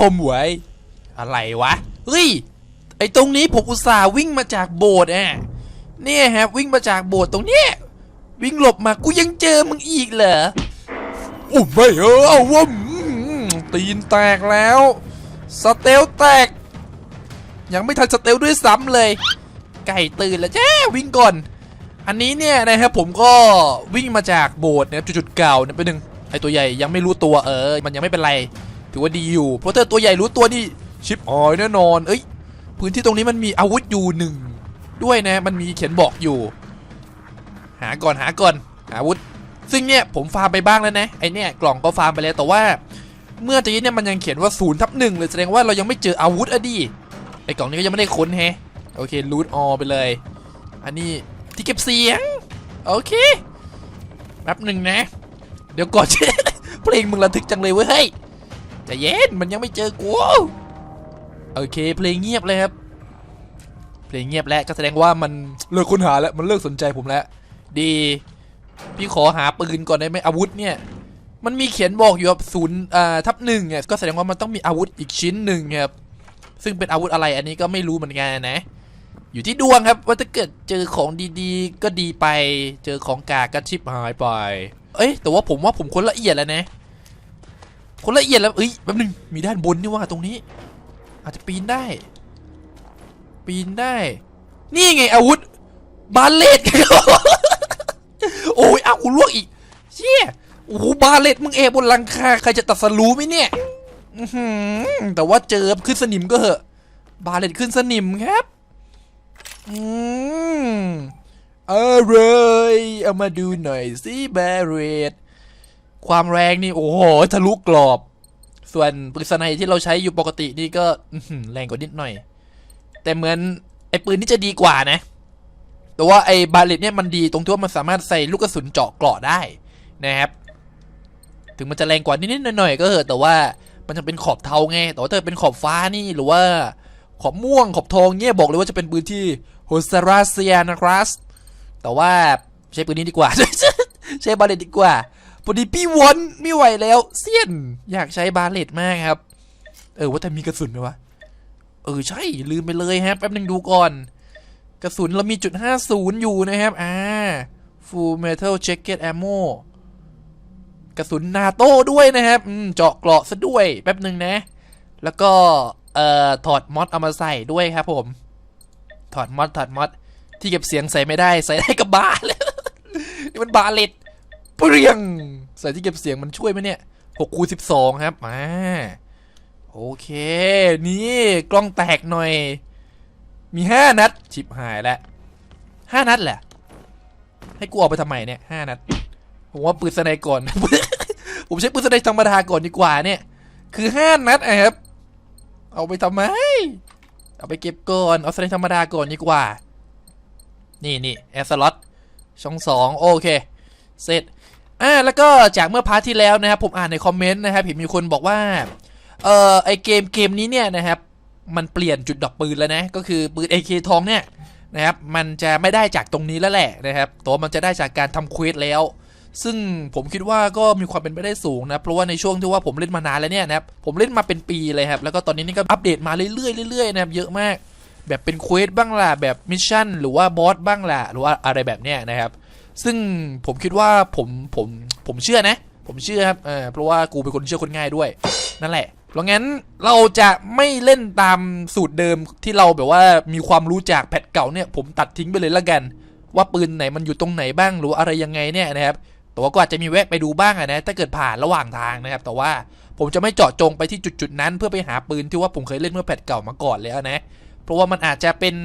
คปผมไว้อะไรวะ เฮ้ย ไอตรงนี้ผมอุตส่าห์วิ่งมาจากโบสถ์อะเนี่ยครับวิ่งมาจากโบสถ์ตรงเนี้ยวิ่งหลบมากูยังเจอมึงอีกเหรออุ้มไม่เออเอาวมตีนแตกแล้ว สเตลแตก ยังไม่ทันสเตลด้วยซ้ำเลย ไก่ตื่นแล้วจ้าวิ่งก่อน อันนี้เนี่ยนะครับผมก็วิ่งมาจากโบสถ์นะครับจุดๆเก่าเนี่ยไปหนึ่งไอตัวใหญ่ยังไม่รู้ตัวเออ มันยังไม่เป็นไร ถือว่าดีอยู่เพราะถ้าตัวใหญ่รู้ตัวนี่ชิปออยแน่นอน เอ้ย พื้นที่ตรงนี้มันมีอาวุธอยู่หนึ่งด้วยนะ มันมีเขียนบอกอยู่ หาก่อนหาก่อนหาอาวุธ ซึ่งเนี่ยผมฟาร์มไปบ้างแล้วนะ ไอเนี่ยกล่องก็ฟาร์มไปแล้วแต่ว่า เมื่อตะกี้เนี่ยมันยังเขียนว่าศูนย์ทับหนึ่งเลยแสดงว่าเรายังไม่เจออาวุธอะดิไอกล่องนี้ก็ยังไม่ได้ค้นแฮะโอเครูทออไปเลย อันนี้ที่เก็บเสียง โอเคแป๊บหนึ่งนะ เดี๋ยวก่อนเพลงมึงระทึกจังเลยเว้ยเฮ้ จะเย็นมันยังไม่เจอกูโอเคเพลงเงียบเลยครับ เพลงเงียบแล้วก็แสดงว่ามันเลิกค้นหาแล้วมันเลิกสนใจผมแล้ว ดี พี่ขอหาปืนก่อนได้ไหมอาวุธเนี่ย มันมีเขียนบอกอยู่ครับศูนย์อ่าทับหนึ่งเนี่ยก็แสดงว่ามันต้องมีอาวุธอีกชิ้นหนึ่งครับซึ่งเป็นอาวุธอะไรอันนี้ก็ไม่รู้เหมือนกันนะ อยู่ที่ดวงครับว่าถ้าเกิดเจอของดีๆ ก็ดีไป เจอของกากก็ชิบหายไป เอ้ยแต่ว่าผมว่าผมคนละเอียดแล้วนะ คนละเอียดแล้วเอ้ยแป๊บนึงมีด้านบนนี่ว่าตรงนี้ อาจจะปีนได้ ปีนได้ นี่ไงอาวุธบาเลตโอ้ยเอากูลวกอีกเชี่ยโอ้โหบาเลตมึงเอบบนหลังคาใครจะตัดสรู้ไหมเนี่ยแต่ว่าเจอขึ้นสนิมก็เหอะบาเลตขึ้นสนิมครับอืมเออเลยเอามาดูหน่อยสิบาเลต ความแรงนี่โอ้โหทะลุกรอบ ส่วนปืนสไนที่เราใช้อยู่ปกตินี่ก็แรงกว่านิดหน่อย แต่เหมือนไอ้ปืนนี่จะดีกว่านะ แต่ว่าไอ้บาเลตเนี่ยมันดีตรงที่ว่ามันสามารถใส่ลูกกระสุนเจาะเกราะได้นะครับ ถึงมันจะแรงกว่านิดๆหน่อยๆก็เหอะแต่ว่ามันจะเป็นขอบเทาไง แต่ว่าถ้าเป็นขอบฟ้านี่หรือว่าขอบม่วงขอบทองเนี่ยบอกเลยว่าจะเป็นปืนที่โฮสราเซียนะครับแต่ว่าใช้ปืนนี้ดีกว่า ใช้บาเลตดีกว่า พอดีพี่วอนไม่ไหวแล้วเซียน อยากใช้บาเลตมากครับ เออว่าแต่มีกระสุนไหมวะ เออใช่ลืมไปเลยฮะแป๊บนึงดูก่อน กระสุนเรามีจุด50อยู่นะครับ อ่า full metal jacket ammo กระสุนนาโต้ด้วยนะครับอืมเจาะเกราะซะด้วยแป๊บหนึ่งนะ แล้วก็เอ่อถอดมอดเอามาใส่ด้วยครับผม ถอดมอดถอดมอดที่เก็บเสียงใส่ไม่ได้ใส่ได้กับบาเลยนี่มันบาเลต เปรียงใส่ที่เก็บเสียงมันช่วยไหมเนี่ย6คูณ12ครับมาโอเค นี่กล้องแตกหน่อย มีห้านัดชิบหายแล้วห้านัดแหละ ให้กูออกไปทำไมเนี่ยห้านัด ผมว่าปืนสไนก่อน ผมใช้ปืนสไนธรรมดาก่อนดีกว่าเนี่ย คือห้านัดอะครับ เอาไปทำไม เอาไปเก็บก่อน เอาสไนธรรมดาก่อนดีกว่า นี่นี่แอสลอตช่องสองโอเค เสร็จ อ่าแล้วก็จากเมื่อพาร์ทที่แล้วนะครับผมอ่านในคอมเมนต์นะครับเห็นมีคนบอกว่าเอ่อไอเกมเกมนี้เนี่ยนะครับมันเปลี่ยนจุดดอกปืนแล้วนะก็คือปืน AK ทองเนี่ยนะครับมันจะไม่ได้จากตรงนี้แล้วแหละนะครับตัวมันจะได้จากการทำเควสแล้ว ซึ่งผมคิดว่าก็มีความเป็นไปได้สูงนะเพราะว่าในช่วงที่ว่าผมเล่นมานานแล้วเนี่ยนะครับผมเล่นมาเป็นปีเลยครับแล้วก็ตอนนี้นี่ก็อัปเดตมาเรื่อยๆเรื่อยๆนะครับเยอะมาก แบบเป็นเควสบ้างล่ะแบบมิชชั่นหรือว่าบอสบ้างล่ะหรือว่าอะไรแบบเนี้ยนะครับ ซึ่งผมคิดว่าผมผมผมเชื่อนะ ผมเชื่อครับเออเพราะว่ากูเป็นคนเชื่อคนง่ายด้วย นั่นแหละ เพราะงั้นเราจะไม่เล่นตามสูตรเดิมที่เราแบบว่ามีความรู้จากแพทเก่าเนี่ย ผมตัดทิ้งไปเลยละกัน ว่าปืนไหนมันอยู่ตรงไหนบ้างหรืออะไรยังไงเนี่ยนะครับแต่ว่าก็อาจจะมีแวะไปดูบ้างะนะถ้าเกิดผ่านระหว่างทางนะครับ แต่ว่าผมจะไม่เจาะจงไปที่จุดๆนั้น เพื่อไปหาปืนที่ว่าผมเคยเล่นเมื่อแพทเก่ามาก่อนแล้วนะ เพราะว่ามันอาจจะเป็น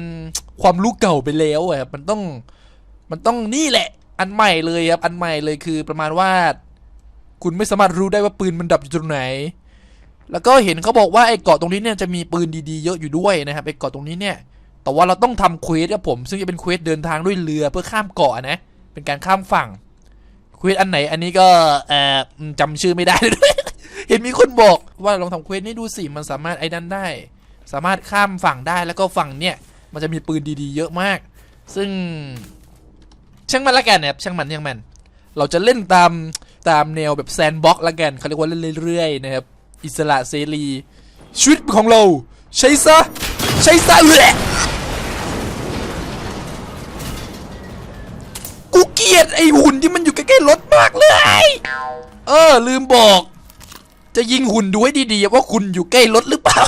ความรู้เก่าไปแล้วอะครับมันต้อง มันต้องนี่แหละ อันใหม่เลยครับ อันใหม่เลยคือประมาณว่า คุณไม่สามารถรู้ได้ว่าปืนมันดับอยู่ตรงไหน แล้วก็เห็นเขาบอกว่าไอ้เกาะตรงนี้เนี่ยจะมีปืนดีๆเยอะอยู่ด้วยนะครับไอ้เกาะตรงนี้เนี่ย แต่ว่าเราต้องทำเควสครับผม ซึ่งจะเป็นเควสเดินทางด้วยเรือเพื่อข้ามเกาะนะ เป็นการข้ามฝั่ง เควสอันไหนอันนี้ก็เอ่อจำชื่อไม่ได้เลยด้วยเห็นมีคนบอกว่าลองทำเควสนี้ดูสิมันสามารถไอ้นั่นได้ สามารถข้ามฝั่งได้แล้วก็ฝั่งเนี่ยมันจะมีปืนดีๆ เยอะมาก ซึ่ง ช่างมันละกันนะครับช่างมันช่างมัน เราจะเล่นตามตามแนวแบบแซนบ็อกละกันเขาเรียกว่าเล่นเรื่อยๆนะครับอิสระเสรีชีวิตของเรา ใช้ซะใช้ซะแหละกูเกลียดไอหุ่นที่มันอยู่ใกล้ๆรถมากเลย เออ ลืมบอก จะยิงหุ่นดูให้ดีๆว่าคุณอยู่ใกล้รถหรือเปล่า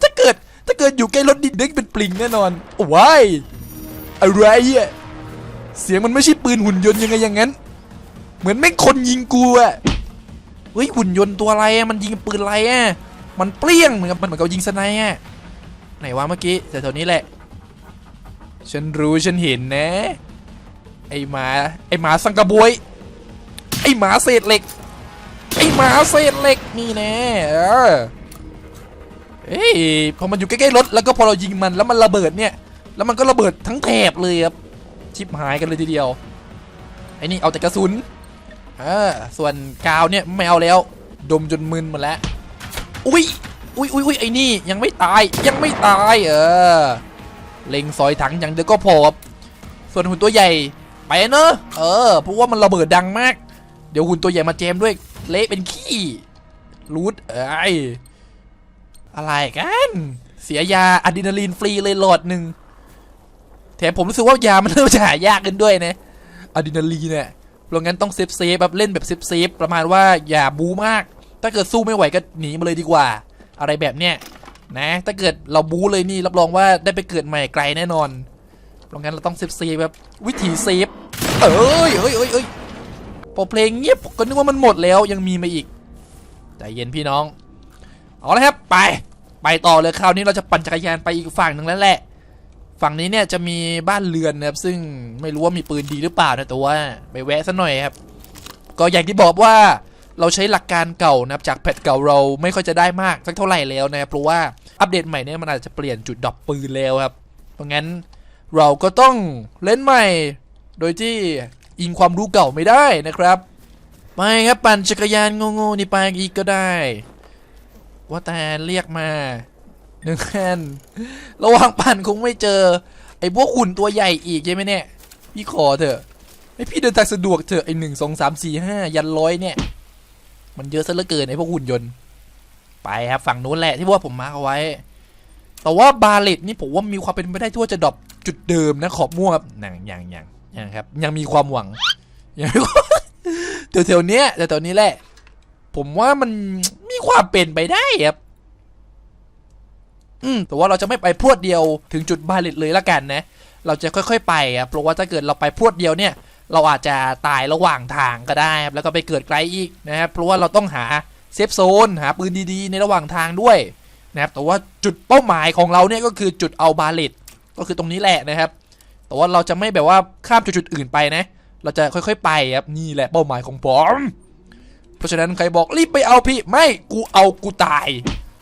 ถ้าเกิดถ้าเกิดอยู่ใกล้รถดินเด็กเป็นปลิงแน่นอนว้ย อะไรอะเสียงมันไม่ใช่ปืนหุ่นยนต์ยังไงอย่างนั้น เหมือนแม่งคนยิงกูอะเฮ้ยหุ่นยนต์ตัวอะไรอะมันยิงปืนอะไรอะมันเปรี้ยงเหมือนกับมันเหมือนกับยิงสไนด์อะไหนวะเมื่อกี้แต่แถวนี้แหละ ฉันรู้ฉันเห็นนะ ไอหมาไอหมาสังกะบวย ไอหมาเศษเหล็ก ไอหมาเศษเหล็กนี่แน่เออเอ้ยพอมันอยู่ใกล้ๆรถแล้วก็พอเรายิงมันแล้วมันระเบิดเนี่ย แล้วมันก็ระเบิดทั้งแถบเลยครับชิบหายกันเลยทีเดียวไอ้นี่เอาแต่กระสุนเออส่วนกาวเนี่ยไม่เอาแล้ว ดมจนมึนหมดแล้วอุ้ยอุ้ยอุ้ยอุ้ยไอ้นี่ยังไม่ตายยังไม่ตายเออเล็งซอยถังอย่างเดียวก็พอครับส่วนหุ่นตัวใหญ่ไปเนอะเออเพราะว่ามันระเบิดดังมาก เดี๋ยวหุ่นตัวใหญ่มาแจมด้วยเละเป็นขี้รูดเอ้ยอะไรกัน เสียยาอะดรีนาลีนฟรีเลยหลอดหนึ่ง แถมผมรู้สึกว่ายามันเริ่มจะหายากขึ้นด้วยนะอะดรีนาลีนเนี่ยเพราะงั้นต้องเซฟเซฟแบบเล่นแบบเซฟเซฟประมาณว่าอย่าบูมาก ถ้าเกิดสู้ไม่ไหวก็หนีมาเลยดีกว่า อะไรแบบเนี้ยนะ ถ้าเกิดเราบูเลยนี่รับรองว่าได้ไปเกิดใหม่ไกลแน่นอนเพราะงั้นเราต้องเซฟเซฟแบบวิธีเซฟเอ้ยเอ้ยเอ้ยเอ้ยพอเพลงเงียบผมก็นึกว่ามันหมดแล้วยังมีมาอีกใจเย็นพี่น้องเอาละครับไป ไปต่อเลยคราวนี้เราจะปั่นจักรยานไปอีกฝั่งหนึ่งแล้วแหละ ฝั่งนี้เนี่ยจะมีบ้านเรือนนะครับซึ่งไม่รู้ว่ามีปืนดีหรือเปล่านะแต่ว่าไปแวะซะหน่อยครับ ก็อย่างที่บอกว่าเราใช้หลักการเก่านะครับจากแพทเก่าเราไม่ค่อยจะได้มากสักเท่าไหร่แล้วนะครับเพราะว่าอัปเดตใหม่เนี่ยมันอาจจะเปลี่ยนจุดดรอปปืนแล้วครับ เพราะงั้นเราก็ต้องเล่นใหม่ โดยที่อิงความรู้เก่าไม่ได้นะครับไม่ครับปั่นจักรยานโง่ๆนี่ไปอีกก็ได้ ว่าแต่เรียกมา หนึ่งคันระหว่างปั่นคงไม่เจอ ไอ้พวกหุ่นตัวใหญ่อีกใช่ไหมเนี่ยพี่ขอเถอะให้พี่เดินทางสะดวกเถอะไอ้หนึ่งสองสามสี่ห้ายันร้อยเนี่ย มันเยอะซะเหลือเกินไอ้พวกหุ่นยนต์ ไปครับฝั่งนู้นแหละที่ว่าผมมาร์คเอาไว้ แต่ว่าบาเลตนี่ผมว่ามีความเป็นไปได้ที่ว่าจะดรอปจุดเดิมนะขอบม่วงครับหนังยังยังยังครับ ยังมีความหวังอยังมีความแถวๆเนี้ยแถวๆนี้แหละ ผมว่ามันมีความเป็นไปได้ครับ อืมแต่ว่าเราจะไม่ไปพรวดเดียวถึงจุดบาเลตเลยละกันนะ เราจะค่อยๆไปครับเพราะว่าถ้าเกิดเราไปพรวดเดียวเนี่ย เราอาจจะตายระหว่างทางก็ได้ครับแล้วก็ไปเกิดไกลอีกนะครับเพราะว่าเราต้องหาเซฟโซนหาปืนดีๆ ในระหว่างทางด้วยนะครับแต่ว่าจุดเป้าหมายของเราเนี่ยก็คือจุดเอาบาเลตก็คือตรงนี้แหละนะครับ แต่ว่าเราจะไม่แบบว่าข้ามจุดๆอื่นไปนะ เราจะค่อยๆไปครับนี่แหละเป้าหมายของผมเพราะฉะนั้นใครบอกรีบไปเอาพี่ไม่กูเอากูตาย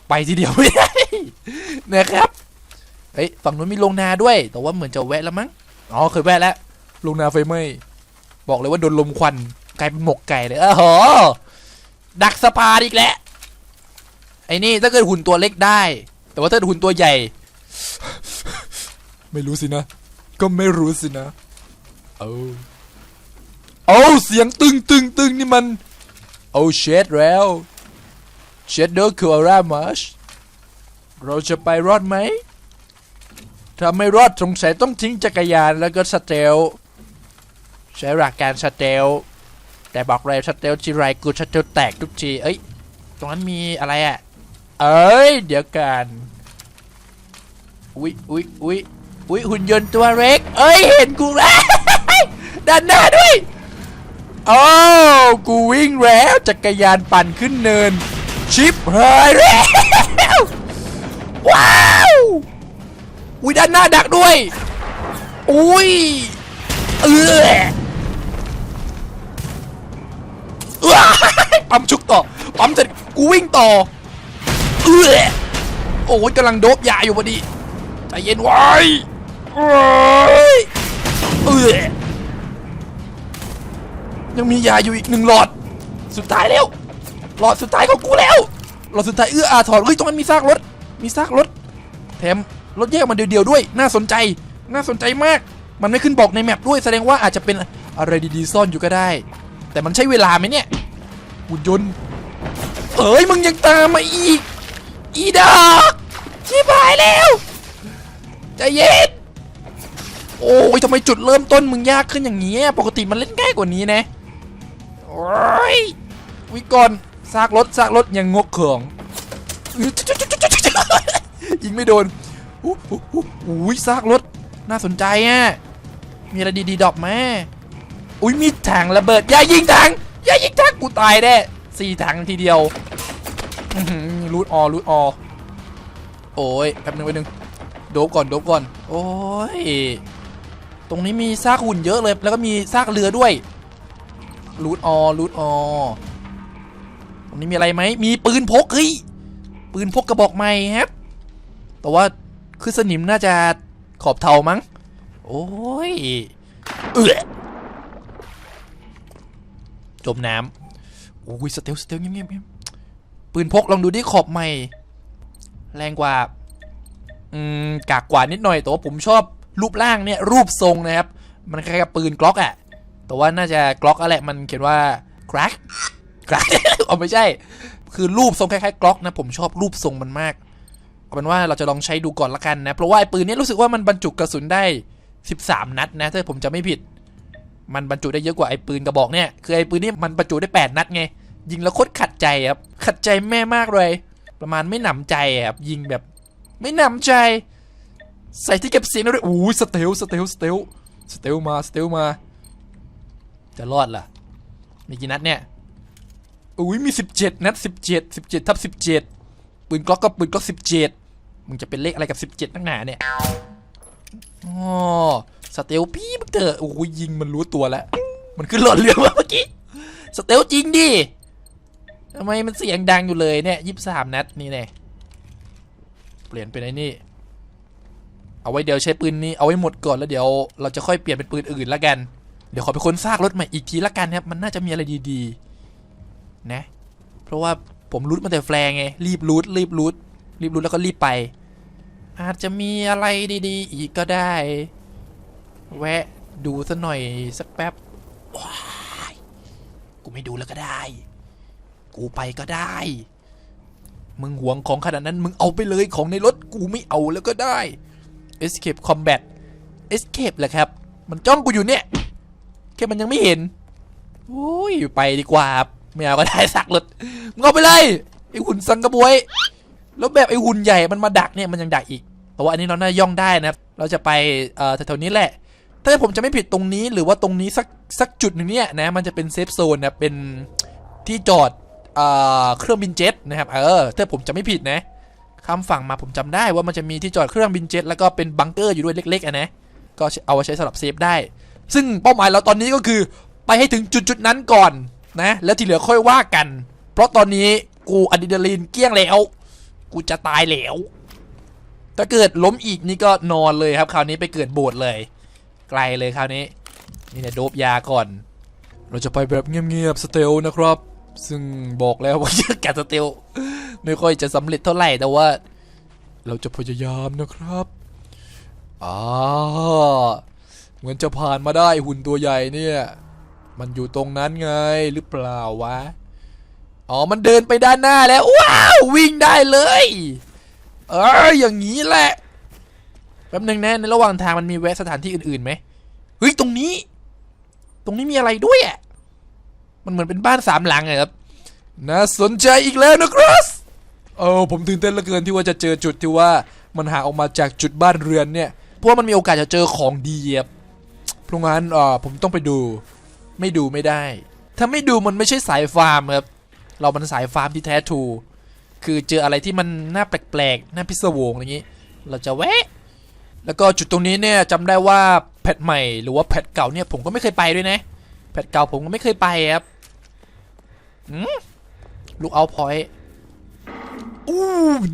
ไปทีเดียวไม่ได้ นะครับเฮ้ยฝั่งนู้นมีโรงนาด้วย แต่ว่าเหมือนจะแวะแล้วมั้งอ๋อเคยแวะแล้วโรงนาไฟไหม้บอกเลยว่าโดนลมควันกลายเป็นหมกไก่เลยเออโหดักสปาอีกแล้วไอ้นี่ถ้าเกิดหุ่นตัวเล็กได้ แต่ว่าถ้าเกิดหุ่นตัวใหญ่ ไม่รู้สินะ ก็ไม่รู้สินะเอาเอาเสียงตึงตึงตึงนี่มัน เอาเชดแล้วเชดเดอร์คืออะไรมาช เราจะไปรอดไหม ถ้าไม่รอดสงสัยต้องทิ้งจักรยานแล้วก็สเตลใช้หลักการสเตลแต่บอกเลยสเตลทีไรกูสเตลแตกทุกที เอ้ย ตรงนั้นมีอะไรอะ เอ้ย เดี๋ยวกันอุ๊ยอุ๊ยอุ๊ยอุ๊ยหุ่นยนต์ตัวเล็ก เอ้ย เห็นกูแล้วด้านหน้าด้วยโอ้ากูวิ่งแล้วจักรยานปั่นขึ้นเนิน ชิปหายแล้ว ว้าวอุ้ยด้านหน้าดักด้วยอุ้ยเออว้ายปั๊มชุกต่อปั๊มเสร็จกูวิ่งต่อเออโอ้ยกำลังโดบยาอยู่พอดีใจเย็นไว้เอ้ยเออยังมียาอยู่อีกหนึ่งหลอด สุดท้ายแล้ว หลอดสุดท้ายของกูแล้ว หลอดสุดท้ายเอื้ออาทรเฮ้ยตรงนั้นมีซากรถ มีซากรถ แถมรถแยกมาเดียวๆด้วย น่าสนใจ น่าสนใจมาก มันไม่ขึ้นบอกในแมปด้วยแสดงว่าอาจจะเป็นอะไรดีๆซ่อนอยู่ก็ได้ แต่มันใช้เวลาไหมเนี่ยหุ่นยนต์เอ้ยมึงยังตามมาอีก อีดอกชิบหายแล้วใจเย็นโอ้ยทำไมจุดเริ่มต้นมึงยากขึ้นอย่างนี้ปกติมันเล่นง่ายกว่านี้นะโอ้ยวิก่อนซากรถซากรถยังงกเขือง ยิงไม่โดนอู้หูอู้ซากรถ น่าสนใจอะ มีอะไรดีๆดอกแม่อุ้ยมีถังระเบิด อย่ายิงถัง อย่ายิงถังกูตายแน่สี่ถังทีเดียวอื้อหือรูดออรูดออโอ้ยแป๊บนึงแป๊บนึงโดบก่อนโดบก่อน โอ้ย ตรงนี้มีซากหุ่นเยอะเลย แล้วก็มีซากเรือด้วยรูดออรูดออตรงนี้มีอะไรไหม มีปืนพกเฮ้ย ปืนพกกระบอกใหม่ครับ แต่ว่าคือสนิมน่าจะขอบเทามั้ง โอ้ย เอือจมน้ำโอ้ยสเตลสเตลเงียบเงียบปืนพกลองดูดิขอบใหม่ แรงกว่า อืมกากกว่านิดหน่อย แต่ว่าผมชอบรูปร่างเนี่ย รูปทรงนะครับ มันคล้ายกับปืนกล็อกอะแต่ว่าน่าจะกล็อกอะไรมันเขียนว่า crack crack อ๋อไม่ใช่ คือรูปทรงคล้ายๆกล็อกนะผมชอบรูปทรงมันมากเอาเป็นว่าเราจะลองใช้ดูก่อนละกันนะ เพราะว่าไอปืนนี้รู้สึกว่ามันบรรจุกระสุนได้ 13 นัดนะถ้าผมจะไม่ผิด มันบรรจุได้เยอะกว่าไอ้ปืนกระบอกเนี่ยคือไอ้ปืนนี้มันบรรจุได้ 8 นัดไงยิงแล้วโคตรขัดใจครับขัดใจแม่มากเลย ประมาณไม่หนำใจครับยิงแบบไม่หนำใจ ใส่ที่เก็บเสียงด้วยอู้ยสเตลสเตลสเตลสเตลมาสเตลมา จะรอดล่ะมีกี่นัดเนี่ย อุ้ยมี17นัด17 17ทับ17ปืนกล็อกก็ปืนกล็อก17มึงจะเป็นเลขอะไรกับ17นักหนาเนี่ยอ๋อสเตลพี่มึงเถอะโอ้ยยิงมันรู้ตัวแล้วมันขึ้นหลอดเรือมาเมื่อกี้สเตลจริงดิทำไมมันเสียงดังอยู่เลยเนี่ยยี่สามนัดนี่แน่เปลี่ยนเป็นไอ้นี่ เอาไว้เดี๋ยวใช้ปืนนี้เอาไว้หมดก่อนแล้วเดี๋ยวเราจะค่อยเปลี่ยนเป็นปืนอื่นละกัน เดี๋ยวขอไปค้นซากรถใหม่อีกทีละกันครับ มันน่าจะมีอะไรดีๆ นะ เพราะว่าผมรูทมาแต่แฟร์ไง รีบรูทรีบรูทรีบรูทแล้วก็รีบไป อาจจะมีอะไรดีๆ อีกก็ได้ แวะดูสัหน่อยสักแป๊บว้ายกูไม่ดูแล้วก็ได้ กูไปก็ได้ มึงหวงของขนาดนั้น มึงเอาไปเลยของในรถกูไม่เอาแล้วก็ได้ Escape Combat Escape แหละครับ มันจ้องกูอยู่เนี่ย แค่มันยังไม่เห็นโอ้ยไปดีกว่าครับ ไม่เอาก็ได้สักรถมึงเอาไปเลยไอหุ่นสังกระบวย แล้วแบบไอหุ่นใหญ่มันมาดักเนี่ยมันยังดักอีก แต่ว่าอันนี้เราน่าย่องได้นะครับ เราจะไปเอ่อแถวๆนี้แหละ ถ้าผมจะไม่ผิดตรงนี้หรือว่าตรงนี้สักสักจุดหนึ่งเนี่ยนะมันจะเป็นเซฟโซนนะเป็นที่จอดเอ่อเครื่องบินเจ็ตนะครับเออถ้าผมจะไม่ผิดนะข้ามฝั่งมาผมจำได้ว่ามันจะมีที่จอดเครื่องบินเจ็ตแล้วก็เป็นบังเกอร์อยู่ด้วยเล็กๆอะนะก็เอาไว้ใช้สำหรับเซฟได้ ซึ่งเป้าหมายเราตอนนี้ก็คือไปให้ถึงจุดจุดๆนั้นก่อน นะ แล้วที่เหลือค่อยว่ากัน เพราะตอนนี้กูอะดรีนาลีนเกลี้ยงแล้ว กูจะตายแล้ว ถ้าเกิดล้มอีกนี่ก็นอนเลยครับ คราวนี้ไปเกิดโบสถ์เลย ไกลเลยคราวนี้ นี่เนี่ยโดบยาก่อน เราจะไปแบบเงียบๆสเตลนะครับ ซึ่งบอกแล้วว่าการสเตลไม่ค่อยจะสำเร็จเท่าไหร่แต่ว่า เราจะพยายามนะครับอ่าเหมือนจะผ่านมาได้หุ่นตัวใหญ่เนี่ย มันอยู่ตรงนั้นไงหรือเปล่าวะ อ๋อ มันเดินไปด้านหน้าแล้ว ว้าว วิ่งได้เลย เอออย่างนี้แหละ แป๊บนึงนะในระหว่างทางมันมีแวะสถานที่อื่นๆไหมเฮ้ย ตรงนี้ ตรงนี้มีอะไรด้วยอะ มันเหมือนเป็นบ้านสามหลังอะครับ น่าสนใจอีกแล้วนะครับเออผมตื่นเต้นเหลือเกินที่ว่าจะเจอจุดที่ว่ามันหาออกมาจากจุดบ้านเรือนเนี่ย เพราะมันมีโอกาสจะเจอของดีครับเพราะงั้นเออผมต้องไปดู ไม่ดูไม่ได้ ถ้าไม่ดูมันไม่ใช่สายฟาร์มครับ เรามันสายฟาร์มที่แท้ทู คือเจออะไรที่มันน่าแปลกๆ น่าพิศวงอะไรอย่างนี้ เราจะแวะ แล้วก็จุดตรงนี้เนี่ยจำได้ว่าแพทใหม่หรือว่าแพทเก่าเนี่ยผมก็ไม่เคยไปด้วยนะ แพทเก่าผมก็ไม่เคยไปครับลูกเอาพอยอู้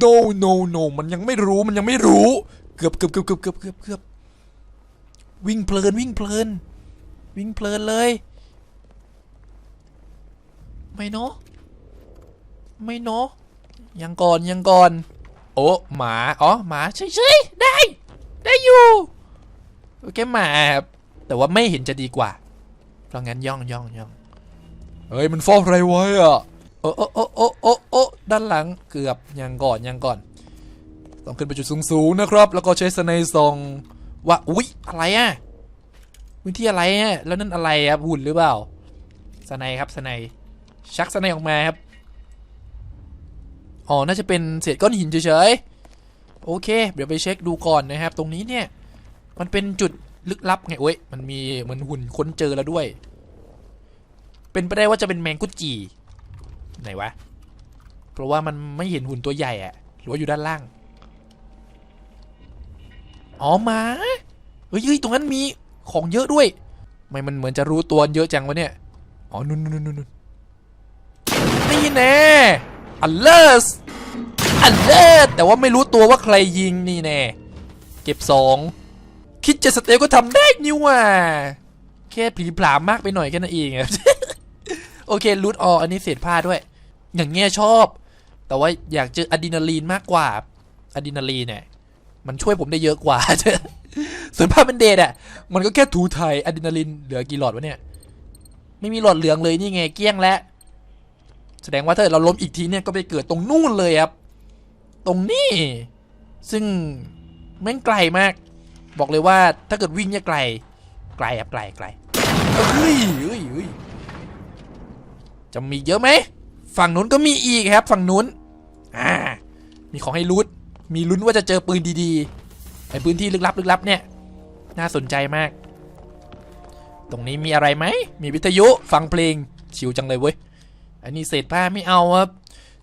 no no no มันยังไม่รู้มันยังไม่รู้ เกือบเกือบเกือบเกือบเกือบเกือบเกือบวิ่งเพลินวิ่งเพลิน วิ่งเพลินเลย ไม่เนาะไม่เนาะยังก่อนยังก่อน โอ้หมาอ๋อหมาเฉยๆได้ได้อยู่โอเคหมาครับแต่ว่าไม่เห็นจะดีกว่า เพราะงั้นย่องย่องย่องเฮ้ยมันฟอกอะไรไว้อะโอ้โอ้โอ้โอ้โอ้โอ้ด้านหลังเกือบยังก่อนยังก่อน ต้องขึ้นไปจุดสูงๆนะครับ แล้วก็ใช้สไนด์ส่องว่าอุ๊ยอะไรอะพื้นที่อะไรอะแล้วนั่นอะไรอะหุ่นหรือเปล่าสไนด์ครับสไนด์ ชักสไนออกมาครับ อ๋อ น่าจะเป็นเศษก้อนหินเฉยๆ โอเค เดี๋ยวไปเช็คดูก่อนนะครับ ตรงนี้เนี่ย มันเป็นจุดลึกลับไงโอ้ย มันมีเหมือนหุ่นค้นเจอแล้วด้วย เป็นไปได้ว่าจะเป็นแมงกุจีไหนวะ เพราะว่ามันไม่เห็นหุ่นตัวใหญ่อะหรือว่าอยู่ด้านล่าง อ๋อมาเฮ้ยเฮ้ยตรงนั้นมีของเยอะด้วยทำไม่มันเหมือนจะรู้ตัวเยอะจังวะเนี่ย อ๋อนู่นนู่นนู่น นี่แน่อัลเลอร์สอัลเลอร์แต่ว่าไม่รู้ตัวว่าใครยิงนี่แน่เก็บสองคิดจะสเตลก็ทำได้นี่ว่าแค่ผีผลามมากไปหน่อยแค่นั้นเองโอเครูทอออันนี้เศษผ้าด้วย อย่างเงี้ยชอบ แต่ว่าอยากเจออะดรีนาลีนมากกว่าอะดรีนาลีนเนี่ยมันช่วยผมได้เยอะกว่าส่วนผ้าเป็นเดทอะ มันก็แค่ถูไทยอะดรีนาลีนเหลือกี่หลอดวะเนี่ย ไม่มีหลอดเหลืองเลยนี่ไงเกลี้ยงแล้ว แสดงว่าถ้าเราล้มอีกทีเนี่ยก็ไปเกิดตรงนู่นเลยครับ ตรงนี้ ซึ่งแม่งไกลมาก บอกเลยว่าถ้าเกิดวิ่งเนี่ยไกล ไกลครับไกลไกลเฮ้ยเฮ้ยเฮ้ยจะมีเยอะไหม ฝั่งนู้นก็มีอีกครับ ฝั่งนู้น อ่า มีของให้ลุ้นมีลุ้นว่าจะเจอปืนดีๆไอ้พื้นที่ลึกลับลึกลับเนี่ย น่าสนใจมาก ตรงนี้มีอะไรไหม มีวิทยุฟังเพลง ชิวจังเลยเว้ย อันนี้เศษผ้าไม่เอาครับ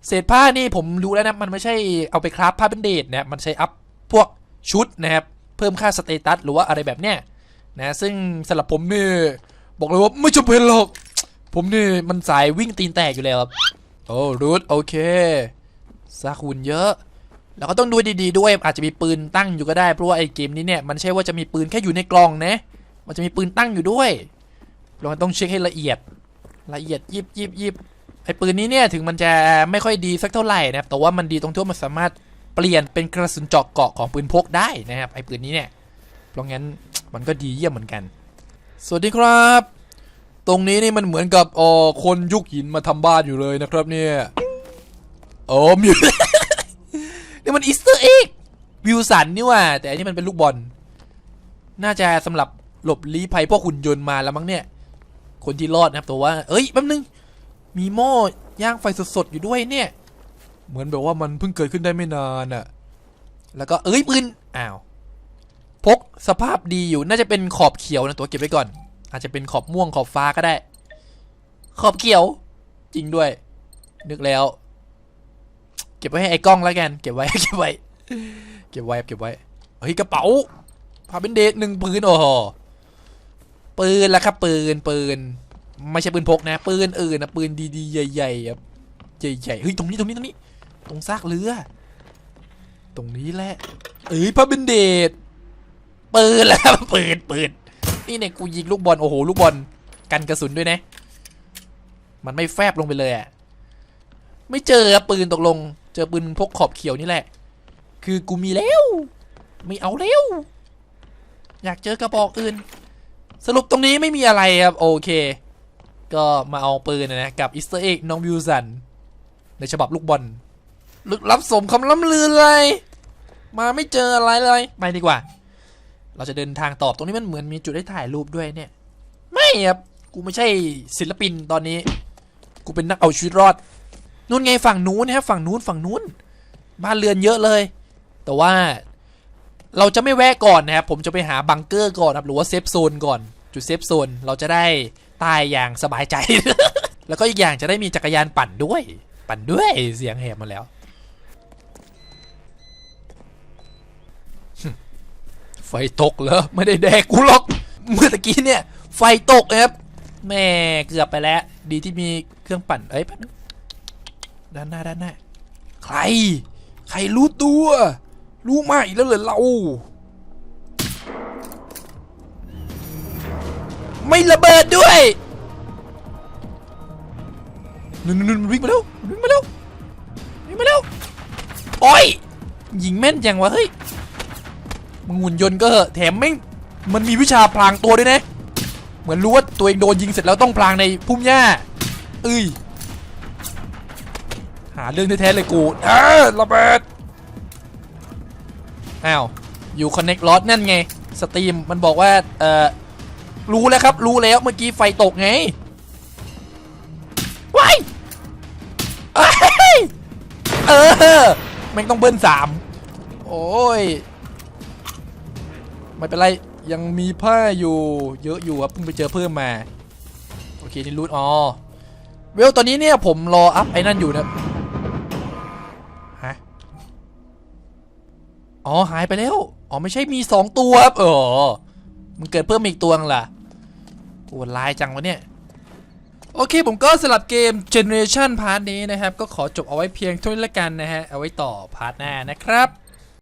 เศษผ้านี่ผมรู้แล้วนะมันไม่ใช่เอาไปคราฟผ้าเป็นเดทนะมันใช้อัพพวกชุดนะครับเพิ่มค่าสเตตัสหรือว่าอะไรแบบเนี้ยนะซึ่งสำหรับผมนี่บอกเลยว่าไม่จำเป็นหรอกผมนี่มันสายวิ่งตีนแตกอยู่แล้วครับโอ้รูทโอเคซากุนเยอะแล้วก็ต้องดูดีๆด้วยอาจจะมีปืนตั้งอยู่ก็ได้เพราะว่าไอ้เกมนี้เนี่ยมันใช่ว่าจะมีปืนแค่อยู่ในกล่องนะมันจะมีปืนตั้งอยู่ด้วยเราต้องเช็คให้ละเอียดละเอียดยิบยิบยิบ ไอ้ปืนนี้เนี่ยถึงมันจะไม่ค่อยดีสักเท่าไหร่นะครับแต่ว่ามันดีตรงที่ว่ามันสามารถเปลี่ยนเป็นกระสุนเจาะเกาะของปืนพกได้นะครับไอ้ปืนนี้เนี่ยเพราะงั้นมันก็ดีเยี่ยมเหมือนกัน สวัสดีครับ ตรงนี้นี่มันเหมือนกับเออคนยุคหินมาทำบ้านอยู่เลยนะครับเนี่ยโอ้มีนี่มันอีสเตอร์เอ็กวิวสันนี่ว่า แต่อันนี้มันเป็นลูกบอล น่าจะสำหรับหลบลี้ภัยพวกหุ่นยนต์มาแล้วมั้งเนี่ย คนที่รอดนะครับแต่ว่า เอ้ยแป๊บนึง มีหม้อย่างไฟสดๆอยู่ด้วยเนี่ย เหมือนแบบว่ามันเพิ่งเกิดขึ้นได้ไม่นานอะแล้วก็เอ้ยปืนอ้าวพกสภาพดีอยู่น่าจะเป็นขอบเขียวนะตัวเก็บไว้ก่อน อาจจะเป็นขอบม่วงขอบฟ้าก็ได้ ขอบเขียว จริงด้วย นึกแล้ว เก็บไว้ให้ไอ้กล้องแล้วกัน เก็บไว้เก็บไว้ เก็บไว้เก็บไว้เฮ้ยกระเป๋าพาเป็นเดทหนึ่งปืนโอ้โหปืนละครับปืนปืน ไม่ใช่ปืนพกนะ ปืนอื่นนะปืนดีๆ ใหญ่ๆครับใหญ่ๆเฮ้ยตรงนี้ตรงนี้ตรงนี้ ตรงซากเรือ ตรงนี้แหละเอ้ยพระเป็นเดชปืนแล้วปืนปืนนี่เนี่ยกูยิงลูกบอลโอ้โหลูกบอลกันกระสุนด้วยนะ มันไม่แฟบลงไปเลยอะไม่เจอปืนตกลง เจอปืนพกขอบเขียวนี่แหละ คือกูมีแล้ว ไม่เอาแล้ว อยากเจอกระบอกอื่น สรุปตรงนี้ไม่มีอะไรครับโอเค ก็มาเอาปืนนะนะกับอิสเตอร์เอกน้องวิวสัน ในฉบับลูกบอลลึกลับสมคำล่ำลือเลย มาไม่เจออะไรเลยไปดีกว่า เราจะเดินทางตอบตรงนี้มันเหมือนมีจุดให้ถ่ายรูปด้วยเนี่ย ไม่ครับกูไม่ใช่ศิลปินตอนนี้ กูเป็นนักเอาชีวิตรอดนู่นไงฝั่งนู้นนะครับฝั่งนู้นฝั่งนู้นบ้านเรือนเยอะเลย แต่ว่าเราจะไม่แวะก่อนนะครับผมจะไปหาบังเกอร์ก่อนครับหรือว่าเซฟโซนก่อน จุดเซฟโซนเราจะได้ ตายอย่างสบายใจ แล้วก็อีกอย่างจะได้มีจักรยานปั่นด้วย ปั่นด้วยเสียงแหบมาแล้ว ไฟตกเหรอไม่ได้แดกกูหรอก เมื่อตะกี้เนี่ย ไฟตกครับแม่เกือบไปแล้ว ดีที่มีเครื่องปั่น เอ้ยป๊บนึงด้านหน้าด้านหน้า ใคร ใครรู้ตัว รู้ไหมแล้วเหรอเรา ไม่ระเบิดด้วยนู่นนู่นมันวิ่งมาแล้วมันวิ่งมาแล้ววิ่งมาแล้วโอ้ยยิงแม่นจังวะเฮ้ยมึงหุ่นยนต์ก็เหอะแถมแม่งมันมีวิชาพลางตัวด้วยนะ เหมือนรู้ว่าตัวเองโดนยิงเสร็จแล้วต้องพลางในพุ่มหญ้าเอ้ยหาเรื่องแท้ๆเลยกูเออระเบิดอ้าวอยู่ Connect Lost นั่นไง สตรีมมันบอกว่า เอ่อ รู้แล้วครับ รู้แล้วเมื่อกี้ไฟตกไงว้ายเออแม่งต้องเบิ้ลสามโอ้ย ไม่เป็นไร ยังมีผ้าอยู่ เยอะอยู่ครับเพิ่งไปเจอเพิ่มมา โอเค นี่รูทอ๋อเวลตอนนี้เนี่ยผมรออัพไอ้นั่นอยู่นะฮะอ๋อหายไปแล้ว อ๋อไม่ใช่มีสองตัวครับเออมันเกิดเพิ่มอีกตัวงล่ะ โอ้ลายจังวะเนี่ยโอเคผมก็สลับเกม Generation พาร์ทนี้นะครับ ก็ขอจบเอาไว้เพียงเท่านี้ละกันนะฮะ เอาไว้ต่อพาร์ทหน้านะครับ